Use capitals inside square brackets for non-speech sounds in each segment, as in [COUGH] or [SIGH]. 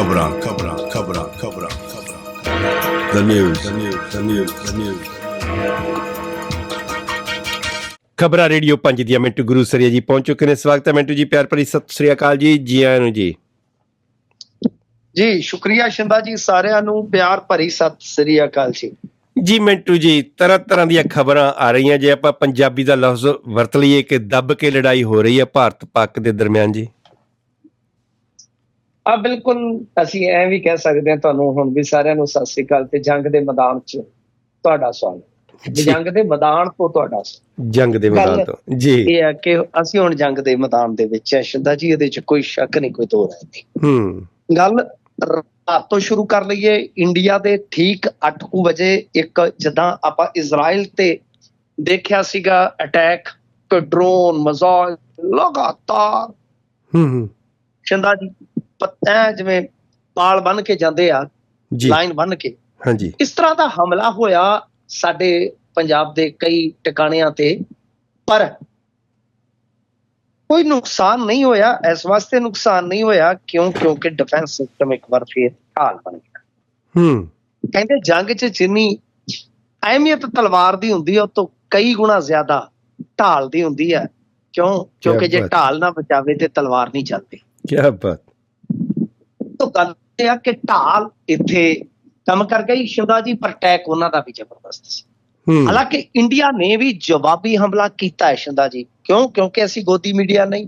ਖਬਰਾਂ ਖਬਰਾਂ ਖਬਰਾਂ ਖਬਰਾਂ the news. The news the news the news. ਖਬਰਾਂ ਰੇਡੀਓ 5 ਦੀਆਂ ਮਿੰਟੂ ਗੁਰੂ ਸਰੀਆ ਜੀ ਪਹੁੰਚ ਚੁੱਕੇ ਨੇ। ਸਵਾਗਤ ਹੈ ਮਿੰਟੂ ਜੀ ਪਿਆਰ ਭਰੀ ਸਤਿ ਸ੍ਰੀ ਅਕਾਲ ਜੀ। ਜੀ ਆਇਆਂ ਨੂੰ ਜੀ। ਜੀ ਸ਼ੁਕਰੀਆ ਸ਼ਿੰਦਾ ਜੀ ਸਾਰਿਆਂ ਨੂੰ। ਪਿਆਰ ਭਰੀ ਸਤਿ ਸ੍ਰੀ ਅਕਾਲ ਜੀ। ਜੀ ਮਿੰਟੂ ਜੀ ਤਰ੍ਹਾਂ ਤਰ੍ਹਾਂ ਦੀਆਂ ਖਬਰਾਂ ਆ ਰਹੀਆਂ। ਜੇ ਆਪਾਂ ਪੰਜਾਬੀ ਦਾ ਲਫ਼ਜ਼ ਵਰਤ ਲਈਏ ਕਿ ਦੱਬ ਕੇ ਲੜਾਈ ਹੋ ਰਹੀ ਹੈ ਭਾਰਤ ਪਾਕ ਦੇ ਦਰਮਿਆਨ ਜੀ। ਆ ਬਿਲਕੁਲ ਅਸੀਂ ਐ ਵੀ ਕਹਿ ਸਕਦੇ ਹਾਂ ਤੁਹਾਨੂੰ ਹੁਣ ਵੀ ਸਾਰਿਆਂ ਨੂੰ ਸਤਿ ਸ੍ਰੀ ਅਕਾਲ ਤੇ ਜੰਗ ਦੇ ਮੈਦਾਨ 'ਚ ਤੁਹਾਡਾ ਸਵਾਗਤ। ਜੰਗ ਦੇ ਮੈਦਾਨ ਤੋਂ ਤੁਹਾਡਾ। ਜੰਗ ਦੇ ਮੈਦਾਨ ਤੋਂ ਜੀ। ਇਹ ਹੈ ਕਿ ਅਸੀਂ ਹੁਣ ਜੰਗ ਦੇ ਮੈਦਾਨ ਦੇ ਵਿੱਚ ਹੈ। ਸ਼ਿੰਦਾ ਜੀ ਇਹਦੇ 'ਚ ਕੋਈ ਸ਼ੱਕ ਨਹੀਂ ਕੋਈ ਰਾਏ ਨਹੀਂ। ਹੂੰ। ਗੱਲ ਰਾਤ ਤੋਂ ਸ਼ੁਰੂ ਕਰ ਲਈਏ। ਇੰਡੀਆ ਦੇ ਠੀਕ 8:00 ਵਜੇ ਇੱਕ ਜਦਾਂ ਆਪਾਂ ਇਜ਼ਰਾਈਲ ਤੇ ਦੇਖਿਆ ਸੀਗਾ ਅਟੈਕ ਡਰੋਨ ਮਜ਼ਾਇਲ ਲਗਾਤਾਰ ਹੂੰ ਹੂੰ। ਚੰਦਾ ਜੀ ਪੱਤਾ ਜਿਵੇਂ ਪਾਲ ਬੰਨ ਕੇ ਜਾਂਦੇ ਆ ਲਾਈਨ ਬੰਨ ਕੇ। ਹਾਂਜੀ। ਇਸ ਤਰ੍ਹਾਂ ਦਾ ਹਮਲਾ ਹੋਇਆ ਸਾਡੇ ਪੰਜਾਬ ਦੇ ਕਈ ਟਿਕਾਣਿਆਂ ਤੇ ਪਰ ਕੋਈ ਨੁਕਸਾਨ ਨਹੀਂ ਹੋਇਆ। ਇਸ ਵਾਸਤੇ ਨੁਕਸਾਨ ਨਹੀਂ ਹੋਇਆ ਕਿਉਂ? ਕਿਉਂਕਿ ਡਿਫੈਂਸ ਸਿਸਟਮ ਇੱਕ ਵਾਰ ਫੇਰ ਢਾਲ ਬਣ ਗਿਆ। ਹੂੰ। ਕਹਿੰਦੇ ਜੰਗ 'ਚ ਜਿੰਨੀ ਅਹਿਮੀਅਤ ਤਲਵਾਰ ਦੀ ਹੁੰਦੀ ਹੈ ਉਹ ਤੋਂ ਕਈ ਗੁਣਾ ਜ਼ਿਆਦਾ ਢਾਲ ਦੀ ਹੁੰਦੀ ਹੈ ਕਿਉਂ? ਕਿਉਂਕਿ ਜੇ। ਢਾਲ ਨਾ ਬਚਾਵੇ ਤੇ ਤਲਵਾਰ ਨਹੀਂ ਚੱਲਦੀ। ਕੀ ਬਾਤ। ਗੱਲ ਇਹ ਆ ਕਿ ਢਾਲ ਇੱਥੇ ਕੰਮ ਕਰ ਗਈ। ਸ਼ਿਵਦਾ ਜੀ ਪਰ ਅਟੈਕ ਉਹਨਾਂ ਦਾ ਵੀ ਜ਼ਬਰਦਸਤ ਸੀ। ਹਾਲਾਂਕਿ ਇੰਡੀਆ ਨੇ ਵੀ ਜਵਾਬੀ ਹਮਲਾ ਕੀਤਾ ਹੈ ਸ਼ਿੰਦਾ ਜੀ। ਕਿਉਂ? ਕਿਉਂਕਿ ਅਸੀਂ ਗੋਦੀ ਮੀਡੀਆ ਨਹੀਂ।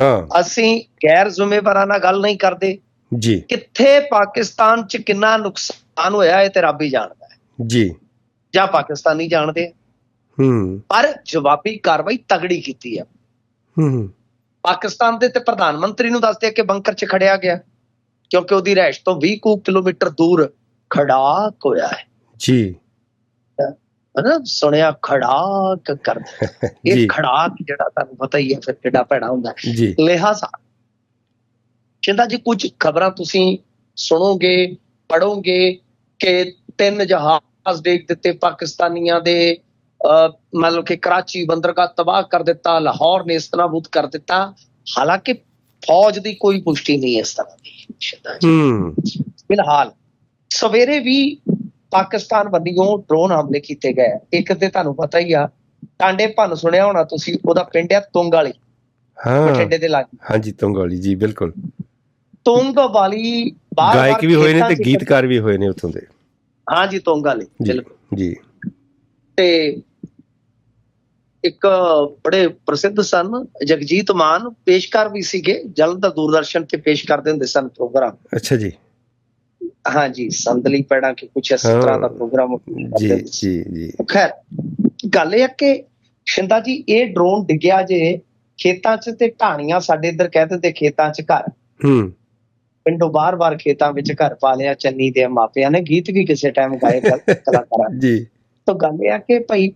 ਹਾਂ। ਅਸੀਂ ਗੈਰ ਜ਼ਿੰਮੇਵਾਰਾਨਾ ਗੱਲ ਨਹੀਂ ਕਰਦੇ। ਜੀ। ਕਿੱਥੇ ਪਾਕਿਸਤਾਨ 'ਚ ਕਿੰਨਾ ਨੁਕਸਾਨ ਹੋਇਆ ਇਹ ਤੇ ਰੱਬ ਹੀ ਜਾਣਦਾ ਹੈ। ਜੀ। ਜਾਂ ਪਾਕਿਸਤਾਨੀ ਜਾਣਦੇ। ਹੂੰ। ਪਰ ਜਵਾਬੀ ਕਾਰਵਾਈ ਤਗੜੀ ਕੀਤੀ ਹੂੰ। ਹੂੰ, ਪਾਕਿਸਤਾਨ ਦੇ ਤੇ ਪ੍ਰਧਾਨ ਮੰਤਰੀ ਨੂੰ ਦੱਸਦੇ ਕਿ ਬੰਕਰ 'ਚ ਖੜਿਆ ਗਿਆ। ਕਿਉਂਕਿ ਉਹਦੀ ਰਹਿਸ਼ ਤੋਂ 20 ਕੁ ਕਿਲੋਮੀਟਰ ਦੂਰ ਖੜਾਕ ਹੋਇਆ ਹੈ। ਜੀ। ਹਨਾ? ਸੁਣਿਆ ਖੜਾਕ ਕਰਦਾ। [LAUGHS] ਇਹ ਖੜਾਕ ਜਿਹੜਾ ਤੁਹਾਨੂੰ ਪਤਾ ਹੀ ਹੈ ਫਿਰ ਕਿੱਡਾ ਭੈੜਾ ਹੁੰਦਾ ਹੈ। ਜੀ। ਲਿਹਾਜ਼ਾ ਚਿੰਦਾ ਜੀ ਕੁਝ ਖਬਰਾਂ ਤੁਸੀਂ ਸੁਣੋਗੇ ਪੜੋਗੇ ਕਿ ਤਿੰਨ ਜਹਾਜ਼ ਡੇਗ ਦਿੱਤੇ ਪਾਕਿਸਤਾਨੀਆਂ ਦੇ ਮਤਲਬ ਕਿ ਕਰਾਚੀ ਬੰਦਰਗਾਹ ਤਬਾਹ ਕਰ ਦਿੱਤਾ ਲਾਹੌਰ ਨੇ ਇਸਤਨਾਬੂਦ ਕਰ ਦਿੱਤਾ। ਹਾਲਾਂਕਿ ਫੌਜ ਦੀ ਕੋਈ ਪੁਸ਼ਟੀ ਨਹੀਂ ਇਸ ਤਰ੍ਹਾਂ ਦੀ ਸ਼ਿੰਦਾ ਜੀ। ਹੂੰ। ਫਿਲਹਾਲ ਸਵੇਰੇ ਵੀ ਪਾਕਿਸਤਾਨ ਵੱਲੋਂ ਡਰੋਨ ਹਮਲੇ ਕੀਤੇ ਗਏ। ਇੱਕ ਤੇ ਤੁਹਾਨੂੰ ਪਤਾ ਹੀ ਆ ਟਾਂਡੇ ਭੰਨ ਸੁਣਿਆ ਹੋਣਾ ਤੁਸੀਂ ਉਹਦਾ ਪਿੰਡ ਆ ਤੁੰਗ ਵਾਲੀ ਹਾਂ। ਬਠਿੰਡੇ ਦੇ ਲਾਗੇ। ਹਾਂਜੀ ਤੁੰਗਾਲੀ ਜੀ ਬਿਲਕੁਲ। ਤੁੰਗ ਵਾਲੀ ਬਾਰ-ਬਾਰ ਗਾਇਕ ਵੀ ਹੋਏ ਨੇ ਤੇ ਗੀਤਕਾਰ ਵੀ ਹੋਏ ਨੇ ਉੱਥੋਂ ਦੇ। ਹਾਂ ਜੀ ਤੁੰਗ ਵਾਲੀ ਬਿਲਕੁਲ। ਜੀ। ਤੇ ਇੱਕ ਬੜੇ ਪ੍ਰਸਿੱਧ ਸਨ ਜਗਜੀਤ ਮਾਨ ਪੇਸ਼ਕਾਰ ਵੀ ਸੀਗੇ ਜਲੰਧਰ ਦੂਰਦਰਸ਼ਨ ਤੇ ਪੇਸ਼ ਕਰਦੇ ਹੁੰਦੇ ਸਨ ਪ੍ਰੋਗਰਾਮ। ਅੱਛਾ ਜੀ। ਹਾਂ ਜੀ ਸੰਦਲੀ ਪੈੜਾ ਕਿ ਕੁਛ ਇਸ। ਤਰ੍ਹਾਂ ਦਾ ਪ੍ਰੋਗਰਾਮ ਜੀ ਜੀ ਜੀ। ਖੈਰ ਗੱਲ ਇਹ ਹੈ ਕਿ ਸ਼ਿੰਦਾ ਜੀ ਇਹ ਡਰੋਨ ਡਿੱਗਿਆ ਜੇ ਖੇਤਾਂ 'ਚ ਤੇ ਢਾਣੀਆਂ ਸਾਡੇ ਇੱਧਰ ਕਹਿ ਦਿੰਦੇ ਖੇਤਾਂ 'ਚ ਘਰ। ਹੂੰ। ਪਿੰਡੋਂ ਬਾਰ-ਬਾਰ ਖੇਤਾਂ ਵਿੱਚ ਘਰ ਪਾ ਲਿਆ ਚੰਨੀ ਦੇ ਮਾਪਿਆਂ ਨੇ। ਗੀਤ ਵੀ ਕਿਸੇ ਟਾਈਮ ਗਾਏ ਕਲ- ਕਲਾਕਾਰਾਂ। ਜੀ। ਤਾਂ ਗੱਲ ਇਹ ਆ ਕਿ ਭਾਈ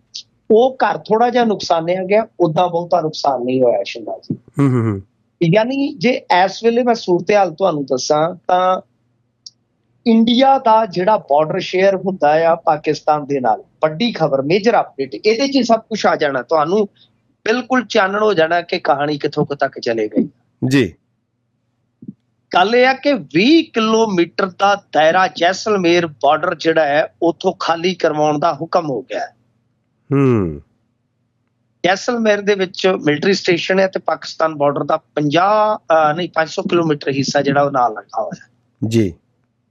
ਉਹ ਘਰ ਥੋੜਾ ਜਿਹਾ ਨੁਕਸਾਨਿਆ ਗਿਆ ਉਦਾਂ ਬਹੁਤਾ ਨੁਕਸਾਨ ਨਹੀਂ ਹੋਇਆ ਸ਼ਿੰਦਾ ਜੀ। ਹੂੰ ਹੂੰ ਯਾਨੀ ਜੇ ਇਸ ਵੇਲੇ ਮੈਂ ਸੂਰਤ-ਹਾਲ ਤੁਹਾਨੂੰ ਦੱਸਾਂ ਤਾਂ ਇੰਡੀਆ ਦਾ ਜਿਹੜਾ ਬਾਰਡਰ ਸ਼ੇਅਰ ਹੁੰਦਾ ਆ ਪਾਕਿਸਤਾਨ ਦੇ ਨਾਲ ਵੱਡੀ ਖਬਰ ਮੇਜਰ ਅਪਡੇਟ ਇਹਦੇ 'ਚ ਹੀ ਸਭ ਕੁਝ ਆ ਜਾਣਾ। ਤੁਹਾਨੂੰ ਬਿਲਕੁਲ ਚਾਨਣ ਹੋ ਜਾਣਾ ਕਿ ਕਹਾਣੀ ਕਿੱਥੋਂ ਕੁ ਤੱਕ ਚਲੇ ਗਈ। ਜੀ। ਗੱਲ ਇਹ ਆ ਕਿ 20 ਕਿਲੋਮੀਟਰ ਦਾ ਦਾਇਰਾ ਜੈਸਲਮੇਰ ਬਾਰਡਰ ਜਿਹੜਾ ਹੈ ਉਥੋਂ ਖਾਲੀ ਕਰਵਾਉਣ ਦਾ ਹੁਕਮ ਹੋ ਗਿਆ। ਹੈ ਹੂੰ। ਜੈਸਲਮੇਰ ਦੇ ਵਿੱਚ ਮਿਲਟਰੀ ਸਟੇਸ਼ਨ ਹੈ ਤੇ ਪਾਕਿਸਤਾਨ ਬਾਰਡਰ ਦਾ 50 ਅਹ ਨਹੀਂ 500 ਕਿਲੋਮੀਟਰ ਹਿੱਸਾ ਜਿਹੜਾ ਉਹ ਨਾਲ ਲੱਗਾ ਹੋਇਆ ਹੈ। ਜੀ।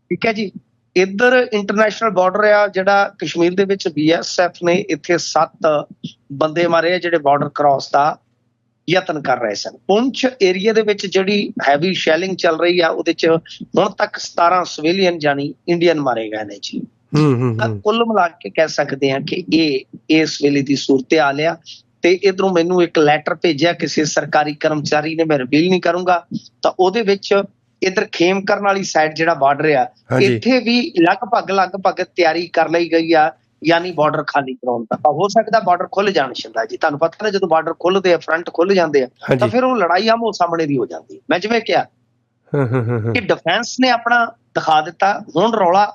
ਠੀਕ ਹੈ ਜੀ। ਇੱਧਰ ਇੰਟਰਨੈਸ਼ਨਲ ਬਾਰਡਰ ਆ ਜਿਹੜਾ ਕਸ਼ਮੀਰ ਦੇ ਵਿੱਚ ਬੀਐਸਐਫ ਨੇ ਇੱਥੇ 7 ਬੰਦੇ ਮਾਰੇ ਆ ਜਿਹੜੇ ਬਾਰਡਰ ਕ੍ਰਾਸ ਦਾ ਯਤਨ ਕਰ ਰਹੇ ਸਨ। ਪੁੰਛ ਏਰੀਆ ਦੇ ਵਿੱਚ ਜਿਹੜੀ ਹੈਵੀ ਸ਼ੈਲਿੰਗ ਚੱਲ ਰਹੀ ਆ ਉਹਦੇ ਚ ਹੁਣ ਤੱਕ 17 ਸਿਵਿਲੀਅਨ ਜਾਨੀ ਇੰਡੀਅਨ ਮਾਰੇ ਗਏ ਨੇ ਜੀ। ਤਾਂ ਹੂੰ। ਕੁੱਲ ਮਿਲਾ ਕੇ ਕਹਿ ਸਕਦੇ ਹਾਂ ਕਿ ਇਹ ਇਸ ਵੇਲੇ ਦੀ ਸੂਰਤ ਆ ਤੇ ਇਧਰੋਂ ਮੈਨੂੰ ਇੱਕ ਲੈਟਰ ਭੇਜਿਆ ਕਿਸੇ ਸਰਕਾਰੀ ਕਰਮਚਾਰੀ ਨੇ ਮੈਂ ਰਿਵੀਲ ਨਹੀਂ ਕਰੂੰਗਾ। ਤਾਂ ਉਹਦੇ ਵਿੱਚ ਇਧਰ ਖੇਮ ਕਰਨ ਵਾਲੀ ਸਾਈਡ ਜਿਹੜਾ ਬਾਰਡਰ ਆ ਇੱਥੇ ਵੀ ਲਗਭਗ ਲਗਭਗ ਤਿਆਰੀ ਕਰ ਲਈ ਗਈ ਆ ਯਾਨੀ ਬਾਰਡਰ ਖਾਲੀ ਕਰਾਉਣ ਦਾ। ਹੋ ਸਕਦਾ ਬਾਰਡਰ ਖੁੱਲ ਜਾਣ ਸ਼ਿੰਦਾ ਜੀ। ਤੁਹਾਨੂੰ ਪਤਾ ਨਾ ਜਦੋਂ ਬਾਰਡਰ ਖੁੱਲਦੇ ਆ ਫਰੰਟ ਖੁੱਲ ਜਾਂਦੇ ਆ ਤਾਂ ਫਿਰ ਉਹ ਲੜਾਈ ਆਮੋ ਸਾਹਮਣੇ ਦੀ ਹੋ ਜਾਂਦੀ। ਮੈਂ ਜਿਵੇਂ ਕਿਹਾ। ਕਿ ਡਿਫੈਂਸ ਨੇ ਆਪਣਾ ਦਿਖਾ ਦਿੱਤਾ ਹੁਣ ਰੌਲਾ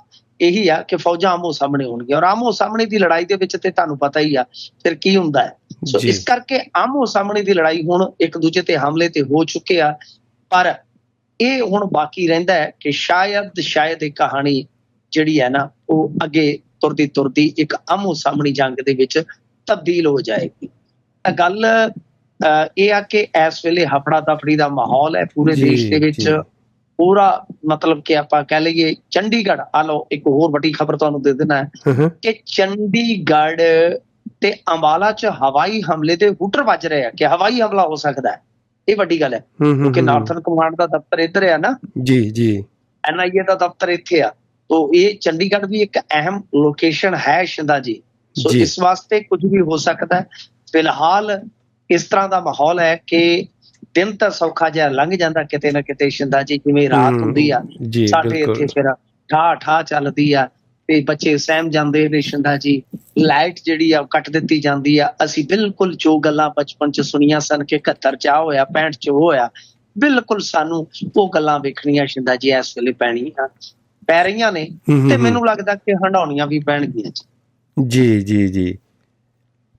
ਇਹੀ ਆ ਕਿ ਫੌਜਾਂ ਆਮੋ ਸਾਹਮਣੇ ਹੋਣਗੀਆਂ ਔਰ ਆਮੋ ਸਾਹਮਣੇ ਦੀ ਲੜਾਈ ਦੇ ਵਿੱਚ ਤੇ ਤੁਹਾਨੂੰ ਪਤਾ ਹੀ ਆ ਫਿਰ ਕੀ ਹੁੰਦਾ ਹੈ ਸੋ। ਇਸ ਕਰਕੇ ਆਮੋ ਸਾਹਮਣੇ ਦੀ ਲੜਾਈ ਹੁਣ ਇੱਕ ਦੂਜੇ ਤੇ ਹਮਲੇ ਤੇ ਹੋ ਚੁੱਕੇ ਆ ਪਰ ਇਹ ਹੁਣ ਬਾਕੀ ਰਹਿੰਦਾ ਹੈ ਕਿ ਸ਼ਾਇਦ ਸ਼ਾਇਦ ਇਹ ਕਹਾਣੀ ਜਿਹੜੀ ਹੈ ਨਾ ਉਹ ਅੱਗੇ ਤੁਰਦੀ ਤੁਰਦੀ ਇੱਕ ਆਮੋ ਸਾਹਮਣੀ ਜੰਗ ਦੇ ਵਿੱਚ ਤਬਦੀਲ ਹੋ ਜਾਏਗੀ ਤਾਂ ਗੱਲ ਇਹ ਆ ਕਿ ਇਸ ਵੇਲੇ ਹਫੜਾ ਦਫੜੀ ਦਾ ਮਾਹੌਲ ਹੈ ਪੂਰੇ ਦੇਸ਼ ਦੇ ਵਿੱਚ। ਪੂਰਾ ਮਤਲਬ ਕਿ ਆਪਾਂ ਕਹਿ ਲਈਏ ਚੰਡੀਗੜ੍ਹ ਆ ਲਓ ਇੱਕ ਹੋਰ ਵੱਡੀ ਖਬਰ ਤੁਹਾਨੂੰ ਦੇ ਦੇਣਾ ਹੈ ਕਿ ਚੰਡੀਗੜ੍ਹ ਤੇ ਅੰਬਾਲਾ 'ਚ ਹਵਾਈ ਹਮਲੇ ਦੇ ਹੁਟਰ ਵੱਜ ਰਹੇ ਆ ਕਿ ਹਵਾਈ ਹਮਲਾ ਹੋ ਸਕਦਾ ਹੈ। ਇਹ ਵੱਡੀ ਗੱਲ ਹੈ। ਕਿਉਂਕਿ। ਨਾਰਥਰਨ ਕਮਾਂਡ ਦਾ ਦਫ਼ਤਰ ਇੱਧਰ ਹੈ ਨਾ। ਜੀ ਜੀ। ਐਨਆਈਏ ਦਾ ਦਫ਼ਤਰ ਇੱਥੇ ਆ। ਤੋ ਇਹ ਚੰਡੀਗੜ੍ਹ ਵੀ ਇੱਕ ਅਹਿਮ ਲੋਕੇਸ਼ਨ ਹੈ ਸ਼ਿੰਦਾ ਜੀ। ਸੋ। ਇਸ ਵਾਸਤੇ ਕੁਝ ਵੀ ਹੋ ਸਕਦਾ ਹੈ। ਫਿਲਹਾਲ ਇਸ ਤਰ੍ਹਾਂ ਦਾ ਮਾਹੌਲ ਹੈ ਕਿ ਦਿਨ ਤਾਂ ਸੌਖਾ ਜਿਹਾ ਲੰਘ ਜਾਂਦਾ ਕਿਤੇ ਨਾ ਕਿਤੇ ਸ਼ਿੰਦਾ ਜੀ ਜਿਵੇਂ ਰਾਤ ਹੁੰਦੀ ਆ। ਸਾਡੇ ਇੱਥੇ ਫਿਰ ਠਾ ਠਾ ਚੱਲਦੀ ਆ ਤੇ ਬੱਚੇ ਸਹਿਮ ਜਾਂਦੇ ਨੇ ਸ਼ਿੰਦਾ ਜੀ। ਲਾਈਟ ਜਿਹੜੀ ਆ ਕੱਟ ਦਿੱਤੀ ਜਾਂਦੀ ਆ। ਅਸੀਂ ਬਿਲਕੁਲ ਜੋ ਗੱਲਾਂ ਬਚਪਨ ਚ ਸੁਣੀਆਂ ਸਨ ਕਿ 71 ਚ ਆ ਹੋਇਆ 65 ਚ ਹੋਇਆ ਬਿਲਕੁਲ ਸਾਨੂੰ ਉਹ ਗੱਲਾਂ ਵੇਖਣੀਆਂ ਸ਼ਿੰਦਾ ਜੀ ਇਸ ਵੇਲੇ ਪੈਣੀਆਂ ਪੈ ਰਹੀਆਂ ਨੇ ਤੇ। ਮੈਨੂੰ ਲੱਗਦਾ ਕਿ ਹੰਡਾਉਣੀਆਂ ਵੀ ਪੈਣਗੀਆਂ ਜੀ। ਜੀ ਜੀ ਜੀ।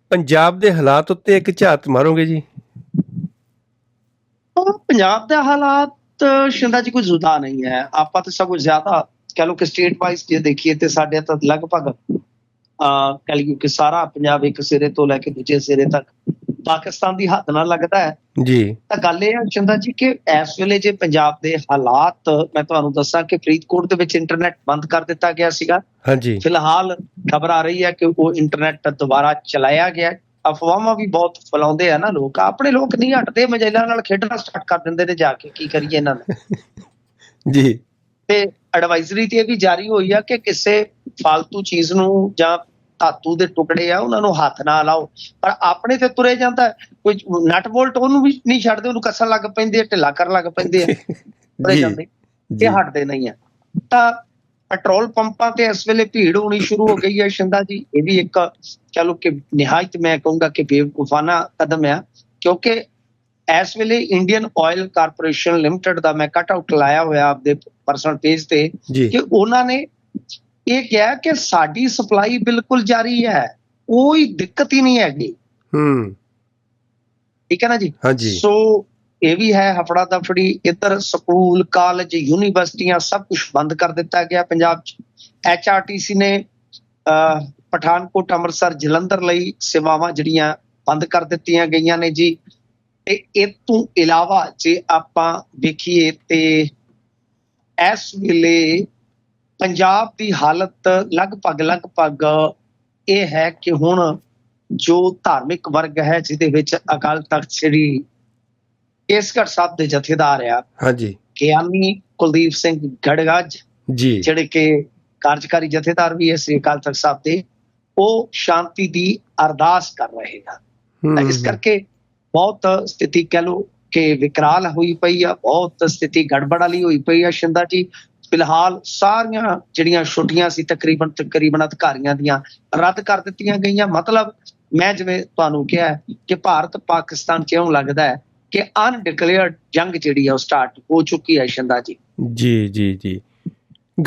ਪੰਜਾਬ ਦੇ ਹਾਲਾਤ ਉੱਤੇ ਇੱਕ ਝਾਤ ਮਾਰੋਗੇ ਜੀ? ਪੰਜਾਬ ਦੇ ਹਾਲਾਤ ਸ਼ਿੰਦਾ ਜੀ ਕੋਈ ਜ਼ੁਦਾ ਨਹੀਂ ਹੈ। ਆਪਾਂ ਤਾਂ ਸਭ ਕੁਝ ਜ਼ਿਆਦਾ ਕਹ ਲਓ ਕਿ ਸਟੇਟ ਵਾਈਜ਼ ਜੇ ਦੇਖੀਏ ਤੇ ਸਾਡੇ ਤਾਂ ਲਗਭਗ ਆ ਕਹ ਲਈਏ ਕਿ ਸਾਰਾ ਪੰਜਾਬ ਇੱਕ ਸਿਰੇ ਤੋਂ ਲੈ ਕੇ ਦੂਜੇ ਸਿਰੇ ਤੱਕ ਪਾਕਿਸਤਾਨ ਦੀ ਹੱਦ ਨਾਲ ਲੱਗਦਾ ਹੈ। ਜੀ। ਤਾਂ ਗੱਲ ਇਹ ਹੈ ਚੰਦਾ ਜੀ ਕਿ ਇਸ ਵੇਲੇ ਜੇ ਪੰਜਾਬ ਦੇ ਹਾਲਾਤ ਮੈਂ ਤੁਹਾਨੂੰ ਦੱਸਾਂ ਕਿ ਫਰੀਦਕੋਟ ਦੇ ਵਿੱਚ ਇੰਟਰਨੈਟ ਬੰਦ ਕਰ ਦਿੱਤਾ ਗਿਆ ਸੀਗਾ। ਹਾਂਜੀ। ਫਿਲਹਾਲ ਖਬਰ ਆ ਰਹੀ ਹੈ ਕਿ ਉਹ ਇੰਟਰਨੈਟ ਦੁਬਾਰਾ ਚਲਾਇਆ ਗਿਆ। ਅਫਵਾਹਾਂ ਵੀ ਬਹੁਤ ਫੈਲਾਉਂਦੇ ਆ ਨਾ ਲੋਕ। ਆਪਣੇ ਲੋਕ ਨਹੀਂ ਹਟਦੇ ਮਜੈਲਾਂ ਨਾਲ ਖੇਡਣਾ ਸਟਾਰਟ ਕਰ ਦਿੰਦੇ ਨੇ ਜਾ ਕੇ ਕੀ ਕਰੀਏ ਇਹਨਾਂ ਦਾ ਜੀ। ਤੇ ਐਡਵਾਈਜ਼ਰੀ ਤੇ ਇਹ ਵੀ ਜਾਰੀ ਹੋਈ ਆ ਕਿ ਕਿਸੇ ਫालतू ਚੀਜ਼ ਨੂੰ ਜਾਂ ਧਾਤੂ ਦੇ ਟੁਕੜੇ ਆ ਉਹਨਾਂ ਨੂੰ ਹੱਥ ਨਾ ਲਾਓ। ਪਰ ਆਪਣੇ ਤੇ ਤੁਰੇ ਜਾਂਦਾ। ਕੋਈ ਨਟ ਬੋਲਟ ਉਹਨੂੰ ਵੀ ਨਹੀਂ ਛੱਡਦੇ ਉਹਨੂੰ ਕੱਸਣ ਲੱਗ ਪੈਂਦੇ ਢਿੱਲਾ ਕਰਨ ਲੱਗ ਪੈਂਦੇ ਆ। [LAUGHS] ਤੁਰੇ ਜੀ। ਜਾਂਦੇ ਇਹ ਹਟਦੇ ਨਹੀਂ ਆ। ਤਾਂ ਪੈਟਰੋਲ ਪੰਪਾਂ ਤੇ ਇਸ ਵੇਲੇ ਭੀੜ ਹੋਣੀ ਸ਼ੁਰੂ ਹੋ ਗਈ ਹੈ ਸ਼ਿੰਦਾ ਜੀ। ਇਹ ਵੀ ਇੱਕ ਚਲੋ ਕਿ ਨਿਹਾਇਤ ਮੈਂ ਕਹੂੰਗਾ ਕਿ ਬੇਵਕੂਫਾਨਾ ਕਦਮ ਆ। ਕਿਉਂਕਿ ਇਸ ਵੇਲੇ ਇੰਡੀਅਨ ਆਇਲ ਕਾਰਪੋਰੇਸ਼ਨ ਲਿਮਟਿਡ ਦਾ ਮੈਂ ਕੱਟ ਆਊਟ ਲਾਇਆ ਹੋਇਆ ਆਪਦੇ ਪਰਸਨਲ ਪੇਜ ਤੇ ਕਿ ਉਹਨਾਂ ਨੇ ਇਹ ਕਿਹਾ ਕਿ ਸਾਡੀ ਸਪਲਾਈ ਬਿਲਕੁਲ ਜਾਰੀ ਹੈ। ਕੋਈ ਦਿੱਕਤ ਹੀ ਨਹੀਂ ਹੈਗੀ। ਹੂੰ। ਠੀਕ ਹੈ ਨਾ ਜੀ? ਹਾਂਜੀ। ਸੋ ਇਹ ਵੀ ਹੈ ਹਫੜਾ ਦਫੜੀ ਇੱਧਰ ਸਕੂਲ ਕਾਲਜ ਯੂਨੀਵਰਸਿਟੀਆਂ ਸਭ ਕੁਝ ਬੰਦ ਕਰ ਦਿੱਤਾ ਗਿਆ ਪੰਜਾਬ ਚ। ਐਚਆਰਟੀਸੀ ਨੇ ਅਹ, ਪਠਾਨਕੋਟ ਅੰਮ੍ਰਿਤਸਰ ਜਲੰਧਰ ਲਈ ਸੇਵਾਵਾਂ ਜਿਹੜੀਆਂ ਬੰਦ ਕਰ ਦਿੱਤੀਆਂ ਗਈਆਂ ਨੇ ਜੀ। ਤੇ ਇਹ ਤੋਂ ਇਲਾਵਾ ਜੇ ਆਪਾਂ ਵੇਖੀਏ ਤੇ ਇਸ ਵੇਲੇ ਪੰਜਾਬ ਦੀ ਹਾਲਤ ਲਗਭਗ ਲਗਭਗ ਇਹ ਹੈ ਕਿ ਹੁਣ ਜੋ ਧਾਰਮਿਕ ਵਰਗ ਹੈ ਜਿਹਦੇ ਵਿੱਚ ਅਕਾਲ ਤਖਤ ਸ੍ਰੀ ਕੇਸਗੜ੍ਹ ਸਾਹਿਬ ਦੇ ਜਥੇਦਾਰ ਆ। ਹਾਂਜੀ। ਗਿਆਨੀ ਕੁਲਦੀਪ ਸਿੰਘ ਗੜਗੱਜ ਜੀ। ਜਿਹੜੇ ਕਿ ਕਾਰਜਕਾਰੀ ਜਥੇਦਾਰ ਵੀ ਹੈ ਸ੍ਰੀ ਅਕਾਲ ਤਖਤ ਸਾਹਿਬ ਦੇ ਉਹ ਸ਼ਾਂਤੀ ਦੀ ਅਰਦਾਸ ਕਰ ਰਹੇ ਹਨ। ਤਾਂ ਇਸ ਕਰਕੇ ਬਹੁਤ ਸਥਿਤੀ ਕਹਿ ਲਓ ਕਿ ਵਿਕਰਾਲ ਹੋਈ ਪਈ ਆ ਬਹੁਤ ਸਥਿਤੀ ਗੜਬੜ ਵਾਲੀ ਹੋਈ ਪਈ ਆ ਸ਼ਿੰਦਾ ਜੀ। ਫਿਲਹਾਲ ਸਾਰੀਆਂ ਜਿਹੜੀਆਂ ਛੁੱਟੀਆਂ ਸੀ ਤਕਰੀਬਨ ਤਕਰੀਬਨ ਅਧਿਕਾਰੀਆਂ ਦੀਆਂ ਰੱਦ ਕਰ ਦਿੱਤੀਆਂ ਗਈਆਂ। ਮਤਲਬ ਮੈਂ ਜਿਵੇਂ ਤੁਹਾਨੂੰ ਕਿਹਾ ਕਿ ਭਾਰਤ ਪਾਕਿਸਤਾਨ ਇਉਂ ਲੱਗਦਾ ਹੈ ਕਿ ਅਨਡਿਕਲੇਅਰਡ ਜੰਗ ਜਿਹੜੀ ਆ ਉਹ ਸਟਾਰਟ ਹੋ ਚੁੱਕੀ ਹੈ ਸ਼ਿੰਦਾ ਜੀ। ਜੀ ਜੀ ਜੀ।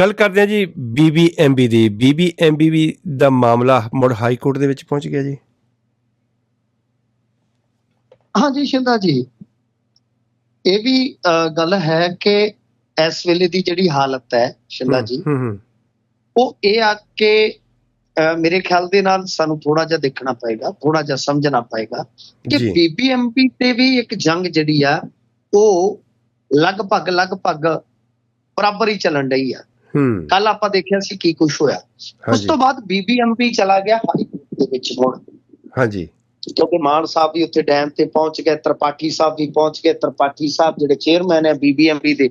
ਗੱਲ ਕਰਦੇ ਹਾਂ ਜੀ ਬੀਬੀਐਮਬੀ ਦੀ। ਬੀਬੀਐਮਬੀ ਦਾ ਮਾਮਲਾ ਮੁੜ ਹਾਈ ਕੋਰਟ ਦੇ ਵਿੱਚ ਪਹੁੰਚ ਗਿਆ ਜੀ। ਹਾਂਜੀ ਸ਼ਿੰਦਾ ਜੀ। ਇਹ ਵੀ ਗੱਲ ਹੈ ਕਿ ਇਸ ਵੇਲੇ ਦੀ ਜਿਹੜੀ ਹਾਲਤ ਹੈ ਸ਼ਿੰਦਾ ਜੀ ਹੂੰ ਹੂੰ। ਉਹ ਇਹ ਆ ਕਿ ਮੇਰੇ ਖਿਆਲ ਦੇ ਨਾਲ ਸਾਨੂੰ ਥੋੜਾ ਜਿਹਾ ਦੇਖਣਾ ਪਏਗਾ ਥੋੜਾ ਜਿਹਾ ਸਮਝਣਾ ਪਏਗਾ ਕਿ ਜੀ। ਬੀਬੀਐਮਪੀ ਤੇ ਵੀ ਇੱਕ ਜੰਗ ਜਿਹੜੀ ਆ ਉਹ ਲਗਭਗ ਲਗਭਗ ਬਰਾਬਰ ਹੀ ਚੱਲਣ ਰਹੀ ਆ। ਕੱਲ ਆਪਾਂ ਦੇਖਿਆ ਸੀ ਕੀ ਕੁਝ ਹੋਇਆ। ਉਸ ਤੋਂ ਬਾਅਦ ਬੀਬੀਐਮਪੀ ਚਲਾ ਗਿਆ ਹਾਈ ਕੋਰਟ ਦੇ ਵਿੱਚ ਮੁੜ ਹਾਂਜੀ। ਕਿਉਂਕਿ ਮਾਨ ਸਾਹਿਬ ਵੀ ਉੱਥੇ ਡੈਮ ਤੇ ਪਹੁੰਚ ਗਏ ਤਰਪਾਠੀ ਸਾਹਿਬ ਵੀ ਪਹੁੰਚ ਗਏ ਤਰਪਾਠੀ ਸਾਹਿਬ ਜਿਹੜੇ ਚੇਅਰਮੈਨ ਹੈ ਬੀਬੀਐਮਪੀ ਦੇ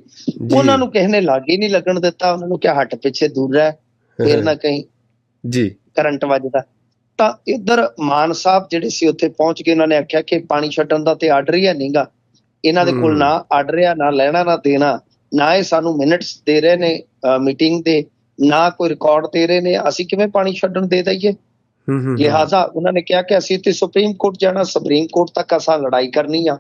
ਉਹਨਾਂ ਨੂੰ ਕਿਸੇ ਨੇ ਲਾਗੇ ਨਹੀਂ ਲੱਗਣ ਦਿੱਤਾ ਉਹਨਾਂ ਨੂੰ ਕਿਹਾ ਹਟ ਪਿੱਛੇ ਦੂਰ ਰਹਿ ਫੇਰ ਨਾ ਕਹੀਂ। ਜੀ। ਕਰੰਟ ਵੱਜਦਾ। ਤਾਂ ਇੱਧਰ ਮਾਨ ਸਾਹਿਬ ਜਿਹੜੇ ਸੀ ਉੱਥੇ ਪਹੁੰਚ ਕੇ ਉਹਨਾਂ ਨੇ ਆਖਿਆ ਕਿ ਪਾਣੀ ਛੱਡਣ ਦਾ ਤੇ ਆਰਡਰ ਹੀ ਨਹੀਂਗਾ ਇਹਨਾਂ ਦੇ ਕੋਲ। ਨਾ ਆਰਡਰ ਆ ਨਾ ਲੈਣਾ ਨਾ ਦੇਣਾ। ਨਾ ਇਹ ਸਾਨੂੰ ਮਿੰਟਸ ਦੇ ਰਹੇ ਨੇ ਮੀਟਿੰਗ ਦੇ। ਨਾ ਕੋਈ ਰਿਕਾਰਡ ਦੇ ਰਹੇ ਨੇ। ਅਸੀਂ ਕਿਵੇਂ ਪਾਣੀ ਛੱਡਣ ਦੇ ਦਈਏ? ਹੂੰ ਹੂੰ ਹੂੰ। ਲਿਹਾਜ਼ਾ ਉਹਨਾਂ ਨੇ ਕਿਹਾ ਕਿ ਅਸੀਂ ਤੇ ਸੁਪਰੀਮ ਕੋਰਟ ਜਾਣਾ ਸੁਪਰੀਮ ਕੋਰਟ ਤੱਕ ਅਸਾਂ ਲੜਾਈ ਕਰਨੀ ਆ।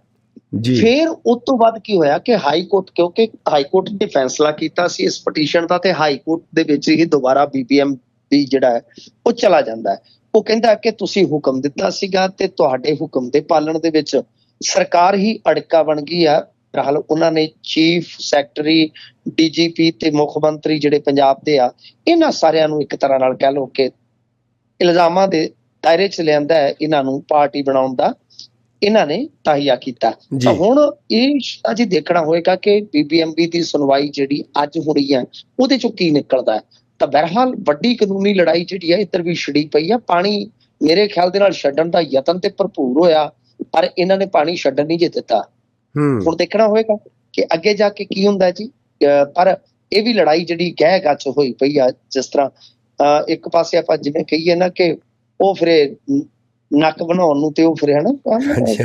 ਜੀ। ਫਿਰ ਉਸ ਤੋਂ ਬਾਅਦ ਕੀ ਹੋਇਆ ਕਿ ਹਾਈ ਕੋਰਟ ਕਿਉਂਕਿ ਹਾਈ ਕੋਰਟ ਨੇ ਫੈਸਲਾ ਕੀਤਾ ਸੀ ਇਸ ਪਟੀਸ਼ਨ ਦਾ ਤੇ ਹਾਈ ਕੋਰਟ ਦੇ ਵਿੱਚ ਹੀ ਦੁਬਾਰਾ ਬੀਪੀਐਮ ਵੀ ਜਿਹੜਾ ਹੈ ਉਹ ਚਲਾ ਜਾਂਦਾ ਹੈ। ਉਹ ਕਹਿੰਦਾ ਕਿ ਤੁਸੀਂ ਹੁਕਮ ਦਿੱਤਾ ਸੀਗਾ ਤੇ ਤੁਹਾਡੇ ਹੁਕਮ ਦੇ ਪਾਲਣ ਦੇ ਵਿੱਚ ਸਰਕਾਰ ਹੀ ਅੜਕਾ ਬਣ ਗਈ ਆ। ਬਹਰਹਾਲ ਉਹਨਾਂ ਨੇ ਚੀਫ ਸੈਕਟਰੀ ਡੀਜੀਪੀ ਤੇ ਮੁੱਖ ਮੰਤਰੀ ਜਿਹੜੇ ਪੰਜਾਬ ਦੇ ਆ ਇਹਨਾਂ ਸਾਰਿਆਂ ਨੂੰ ਇੱਕ ਤਰ੍ਹਾਂ ਨਾਲ ਕਹਿ ਲਓ ਕਿ ਇਲਜ਼ਾਮਾਂ ਦੇ ਦਾਇਰੇ 'ਚ ਲਿਆਂਦਾ ਹੈ ਇਹਨਾਂ ਨੂੰ ਪਾਰਟੀ ਬਣਾਉਣ ਦਾ। ਇਹਨਾਂ ਨੇ ਤਾਹੀਆ ਕੀਤਾ। ਤਾਂ ਹੁਣ ਇਹ ਅਜੇ ਦੇਖਣਾ ਹੋਏਗਾ ਕਿ ਬੀਬੀਐਮਬੀ ਦੀ ਸੁਣਵਾਈ ਜਿਹੜੀ ਅੱਜ ਹੋਣੀ ਹੈ ਉਹਦੇ ਚੋਂ ਕੀ ਨਿਕਲਦਾ ਹੈ? ਤਾਂ ਬਹਰਹਾਲ ਵੱਡੀ ਕਾਨੂੰਨੀ ਲੜਾਈ ਜਿਹੜੀ ਹੈ ਇੱਧਰ ਵੀ ਛਿੜੀ ਪਈ ਆ। ਪਾਣੀ ਮੇਰੇ ਖਿਆਲ ਦੇ ਨਾਲ ਛੱਡਣ ਦਾ ਯਤਨ ਤੇ ਭਰਪੂਰ ਹੋਇਆ ਪਰ ਇਹਨਾਂ ਨੇ ਪਾਣੀ ਛੱਡਣ ਨਹੀਂ ਜੇ ਦਿੱਤਾ। ਹੂੰ। ਹੁਣ ਦੇਖਣਾ ਹੋਏਗਾ ਕਿ ਅੱਗੇ ਜਾ ਕੇ ਕੀ ਹੁੰਦਾ ਹੈ ਜੀ ਪਰ ਇਹ ਵੀ ਲੜਾਈ ਜਿਹੜੀ ਗਹਿ ਗੱਚ ਹੋਈ ਪਈ ਆ ਜਿਸ ਤਰ੍ਹਾਂ ਇੱਕ ਪਾਸੇ ਆਪਾਂ ਜਿਵੇਂ ਕਹੀਏ ਨਾ ਕਿ ਉਹ ਫਿਰੇ ਨੱਕ ਬਣਾਉਣ ਨੂੰ ਤੇ ਉਹ ਫਿਰੇ ਹਨਾ।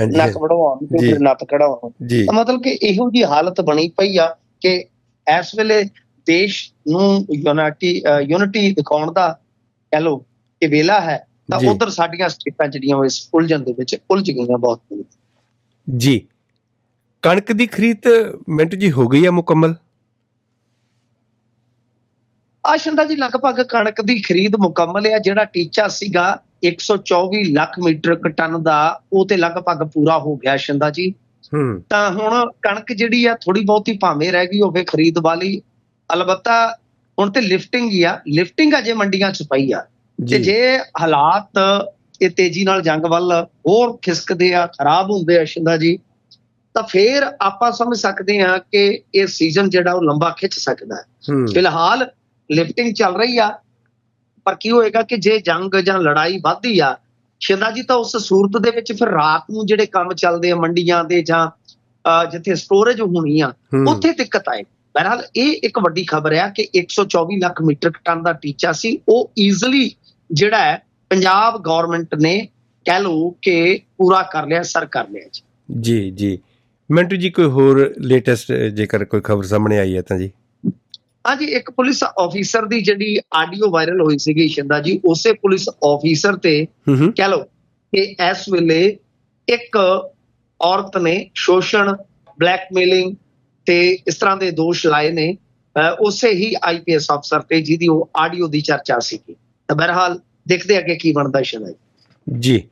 ਨੱਕ ਬਣਾਉਣ ਤੇ। ਫਿਰ ਨੱਕ ਕਢਾਉਣ ਮਤਲਬ ਕਿ ਇਹੋ ਜੀ ਹਾਲਤ ਬਣੀ ਪਈ ਆ ਕਿ ਇਸ ਵੇਲੇ ਦੇਸ਼ ਨੂੰ ਯੂਨਿਟੀ ਯੂਨਿਟੀ ਦਿਖਾਉਣ ਦਾ ਕਹਿ ਲੋ ਕਿ ਵੇਲਾ ਹੈ ਤਾਂ। ਉਧਰ ਸਾਡੀਆਂ ਸਟੇਟਾਂ ਜਿਹੜੀਆਂ ਇਸ ਉਲਝਣ ਦੇ ਵਿੱਚ ਉਲਝ ਗਈਆਂ ਬਹੁਤ ਜੀ। ਕਣਕ ਦੀ ਖਰੀਦ ਮਿੰਟ ਜੀ ਹੋ ਗਈ ਹੈ ਮੁਕੰਮਲ? ਆਸ਼ੰਦਾ ਜੀ ਲਗਭਗ ਕਣਕ ਦੀ ਖਰੀਦ ਮੁਕੰਮਲ ਹੈ ਜਿਹੜਾ ਟੀਚਾ ਸੀਗਾ 124 ਲੱਖ ਮੀਟ੍ਰਿਕ ਟਨ ਦਾ ਉਹ ਤੇ ਲਗਭਗ ਪੂਰਾ ਹੋ ਗਿਆ ਆਸ਼ੰਦਾ ਜੀ। ਹੂੰ। ਤਾਂ ਹੁਣ ਕਣਕ ਜਿਹੜੀ ਆ ਥੋੜੀ ਬਹੁਤੀ ਭਾਵੇਂ ਰਹਿ ਗਈ ਹੋਵੇ ਖਰੀਦ ਵਾਲੀ ਅਲਬੱਤਾ ਹੁਣ ਤੇ ਲਿਫਟਿੰਗ ਹੀ ਆ। ਲਿਫਟਿੰਗ ਅਜੇ ਮੰਡੀਆਂ 'ਚ ਪਈ ਆ। ਤੇ ਜੀ। ਹਾਲਾਤ ਇਹ ਤੇਜ਼ੀ ਨਾਲ ਜੰਗ ਵੱਲ ਹੋਰ ਖਿਸਕਦੇ ਆ ਖਰਾਬ ਹੁੰਦੇ ਆ ਸ਼ਿੰਦਾ ਜੀ ਤਾਂ ਫੇਰ ਆਪਾਂ ਸਮਝ ਸਕਦੇ ਆ ਕਿ ਇਹ ਸੀਜ਼ਨ ਜਿਹੜਾ ਉਹ ਲੰਬਾ ਖਿੱਚ ਸਕਦਾ ਹੈ। ਹੂੰ। ਫਿਲਹਾਲ ਲਿਫਟਿੰਗ ਚੱਲ ਰਹੀ ਆ ਪਰ ਕੀ ਹੋਏਗਾ ਕਿ ਜੇ ਜੰਗ ਜਾਂ ਲੜਾਈ ਵੱਧਦੀ ਆ ਸ਼ਿੰਦਾ ਜੀ ਤਾਂ ਉਸ ਸੂਰਤ ਦੇ ਵਿੱਚ ਫਿਰ ਰਾਤ ਨੂੰ ਜਿਹੜੇ ਕੰਮ ਚੱਲਦੇ ਆ ਮੰਡੀਆਂ ਦੇ ਜਾਂ ਜਿੱਥੇ ਸਟੋਰੇਜ ਹੋਣੀ ਆ ਹੂੰ, ਉੱਥੇ ਦਿੱਕਤ ਆਏ ਬਹਰਹਾਲ ਇਹ ਇੱਕ ਵੱਡੀ ਖਬਰ ਹੈ ਕਿ 124 ਲੱਖ ਮੀਟ੍ਰਿਕ ਟਨ ਦਾ ਟੀਚਾ ਸੀ। ਉਹ ਈਜ਼ੀਲੀ ਜਿਹੜਾ ਹੈ ਪੰਜਾਬ ਗਵਰਨਮੈਂਟ ਨੇ ਕਹਿ ਲਓ ਕਿ ਪੂਰਾ ਕਰ ਲਿਆ ਸਰ ਕਰ ਲਿਆ ਜੀ। ਜੀ ਜੀ। ਮਿੰਟੂ ਜੀ ਕੋਈ ਹੋਰ ਲੇਟੈਸਟ ਜੇਕਰ ਕੋਈ ਖਬਰ ਸਾਹਮਣੇ ਆਈ ਹੈ ਤਾਂ ਜੀ। ਹਾਂਜੀ ਇੱਕ ਪੁਲਿਸ ਆਫੀਸਰ ਦੀ ਜਿਹੜੀ ਆਡੀਓ ਵਾਇਰਲ ਹੋਈ ਸੀਗੀ ਸ਼ਿੰਦਾ ਜੀ ਉਸੇ ਪੁਲਿਸ ਆਫੀਸਰ ਤੇ ਕਹਿ ਲਓ ਕਿ ਇਸ ਵੇਲੇ ਇੱਕ ਔਰਤ ਨੇ ਸ਼ੋਸ਼ਣ ਬਲੈਕਮੇਲਿੰਗ ਤੇ ਇਸ ਤਰ੍ਹਾਂ ਦੇ ਦੋਸ਼ ਲਾਏ ਨੇ। ਅਹ ਉਸੇ ਹੀ ਆਈਪੀਐਸ ਅਫਸਰ ਤੇ ਜਿਹਦੀ ਉਹ ਆਡੀਓ ਦੀ ਚਰਚਾ ਸੀਗੀ। ਤਾਂ ਬਹਰਹਾਲ ਦੇਖਦੇ ਅੱਗੇ ਕੀ ਬਣਦਾ ਸ਼ਿੰਦਾ ਜੀ।